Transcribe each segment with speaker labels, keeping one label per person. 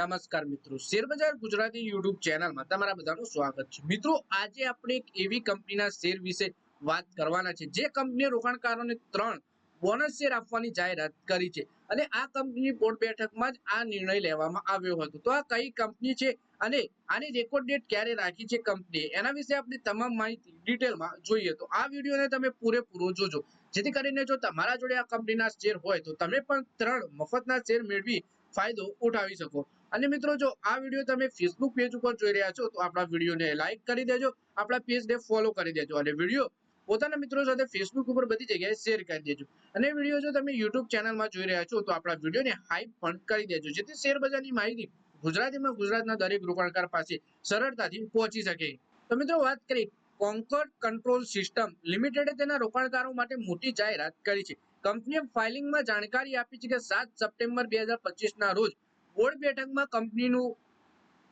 Speaker 1: નમસ્કાર મિત્રો. શેરબજાર ગુજરાતી યુટ્યુબ ચેનલમાં તમારા બધાનું સ્વાગત છે. મિત્રો, આજે આપણે એક એવી કંપનીના શેર વિશે વાત કરવાના છે. જે કંપનીએ રોકાણકારોને ત્રણ બોનસ શેર આપવાની જાહેરાત કરી છે અને આ કંપનીની બોર્ડ બેઠકમાં જ આ નિર્ણય લેવામાં આવ્યો હતો. તો આ કઈ કંપની છે અને આની રેકોર્ડ ડેટ ક્યારે રાખી છે કંપનીએ? એના વિશે આપણે તમામ માહિતી ડિટેલમાં જોઈએ. તો આ વિડીયોને તમે પૂરેપૂરો જોજો. જેથી કરીને જો તમારા જોડે આ કંપનીના શેર હોય તો તમે પણ ત્રણ મફતના શેર મેળવી ફાયદો ઉઠાવી શકો. અને મિત્રો, જો આ વીડિયો તમે ફેસબુક પેજ ઉપર જોઈ રહ્યા છો, તો આપણા વિડીયોને લાઈક કરી દેજો, આપણા પેજને ફોલો કરી દેજો અને વીડિયો પોતાના મિત્રો સાથે ફેસબુક ઉપર બધી જગ્યાએ શેર કરી દેજો. અને વીડિયો જો તમે યુટ્યુબ ચેનલમાં જોઈ રહ્યા છો, તો આપણા વિડીયોને હાઈપ પણ કરી દેજો, જેથી શેર બજારની માહિતી ગુજરાતીમાં ગુજરાતના દરેક રોકાણકાર પાસે સરળતાથી પહોંચી શકે. તો મિત્રો, વાત કરી કોન્કોર્ડ કંટ્રોલ સિસ્ટમ લિમિટેડે તેના રોકાણકારો માટે મોટી જાહેરાત કરી છે. કંપનીએ ફાઇલિંગમાં જાણકારી આપી છે કે સાત સપ્ટેમ્બર બે હજાર પચીસના રોજ બોર્ડ બેઠકમાં કંપનીનું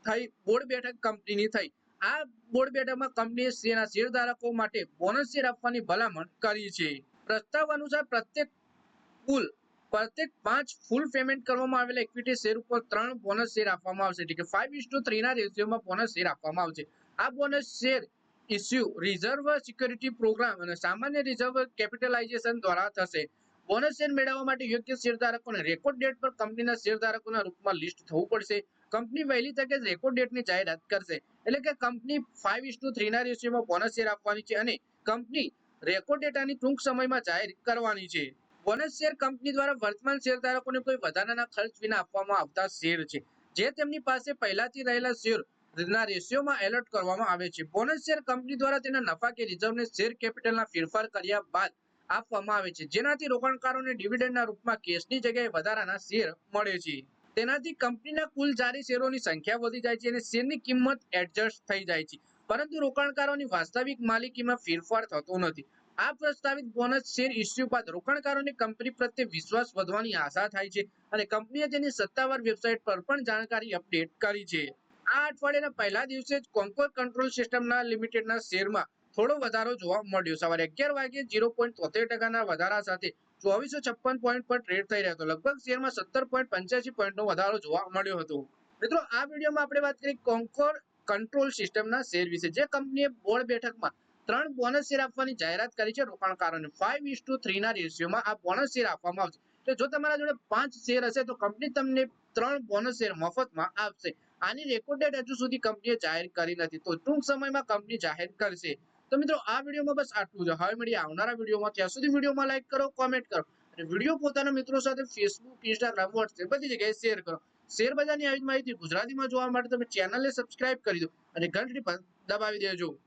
Speaker 1: થઈ, બોર્ડ બેઠક કંપનીની થઈ. આ બોર્ડ બેઠકમાં કંપનીએ તેના શેરધારકો માટે બોનસ શેર આપવાની ભલામણ કરી છે. પ્રસ્તાવ અનુસાર પ્રત્યેક કુલ, પ્રત્યેક પાંચ ફૂલ પેમેન્ટ કરવામાં આવેલા ઇક્વિટી શેર ઉપર ત્રણ બોનસ શેર આપવામાં આવશે. એટલે કે ફાઈવ ઇસ ટુ થ્રીના રેશિયોમાં બોનસ શેર આપવામાં આવશે. આ bonus share issue reserve security program અને સામાન્ય રિઝર્વ કેપિટલાઇઝેશન દ્વારા થશે. બોનસ શેર મેળવવા માટે યોગ્ય શેરધારકોને રેકોર્ડ ડેટ પર કંપનીના શેરધારકોના રૂપમાં લિસ્ટ થવું પડશે. કંપની વહેલી તકે રેકોર્ડ ડેટની જાહેરાત કરશે. એટલે કે કંપની ફાઈવ ઇસ ટુ થ્રીના રેશિયોમાં બોનસ શેર આપવાની છે અને કંપની રેકોર્ડ ડેટાની ટૂંક સમયમાં જાહેર કરવાની છે. બોનસ શેર કંપની દ્વારા વર્તમાન શેરધારકોને કોઈ વધારાના ખર્ચ વિના આપવામાં આવતા શેર છે. જે તેમની પાસે પહેલાથી રહેલા શેર ના રેશિયોમાં એલર્ટ કરવામાં આવે છે. બોનસ શેર કંપની દ્વારા તેના નફા રિઝર્વને શેર કેપિટલના ફેરફાર કર્યા બાદ આપવામાં આવે છે. જેનાથી રોકાણકારોને ડિવિડન્ડના રૂપમાં કેશની જગ્યાએ વધારાના શેર મળે છે. તેનાથી કંપનીના કુલ જારી શેરોની સંખ્યા વધી જાય છે અને શેરની કિંમત એડજસ્ટ થઈ જાય છે. પરંતુ રોકાણકારોની વાસ્તવિક માલિકીમાં ફેરફાર થતો નથી. આ પ્રસ્તાવિત બોનસ શેર ઇસ્યુ બાદ રોકાણકારોની કંપની પ્રત્યે વિશ્વાસ વધવાની આશા થાય છે અને કંપનીએ તેની સત્તાવાર વેબસાઇટ પર પણ જાણકારી અપડેટ કરી છે. આ અઠવાડિયાના પહેલા દિવસે જ કોન્કોર કંટ્રોલ સિસ્ટમના લિમિટેડના શેરમાં થોડો વધારો જોવા મળ્યો. સવારે અગિયાર વાગે ઝીરો પોઈન્ટ તોતેર ટકાના વધારા સાથે ચોવીસો છપ્પન પોઈન્ટ પર ટ્રેડ થઈ રહ્યો હતો. લગભગ શેરમાં સત્તર પોઈન્ટ પંચ્યાસી પોઈન્ટનો વધારો જોવા મળ્યો હતો. મિત્રો, આ વિડીયોમાં આપણે વાત કરી કોન્કોર કંટ્રોલ સિસ્ટમના શેર વિશે. જે કંપનીએ બોર્ડ બેઠકમાં ત્રણ બોનસ શેર આપવાની જાહેરાત કરી છે રોકાણકારોને. ફાઈવ ઇસ ટુ થ્રીના રેશિયોમાં આ બોનસ શેર આપવામાં આવશે. જો તમારા જોડે પાંચ શેર હશે, તો કંપની તમને ત્રણ બોનસ શેર મફતમાં આપશે. આની રેકોર્ડ ડેટ હજુ સુધી કંપનીએ જાહેર કરી નથી. તો ટૂંક સમયમાં કંપની જાહેર કરશે. તો મિત્રો, આ વિડીયોમાં બસ આટલું જ. હવે મળીએ આવનારા વિડીયોમાં. ત્યાં સુધી વિડીયોમાં લાઈક કરો કોમેન્ટ કરો. અને વીડિયો પોતાના મિત્રો સાથે ફેસબુક ઇન્સ્ટાગ્રામ વોટ્સએપ બધી જગ્યાએ શેર કરો. શેર બજારની આવી માહિતી ગુજરાતીમાં જોવા માટે તમે ચેનલને સબસ્ક્રાઇબ કરી દો. અને ઘંટડી પણ દબાવી દેજો.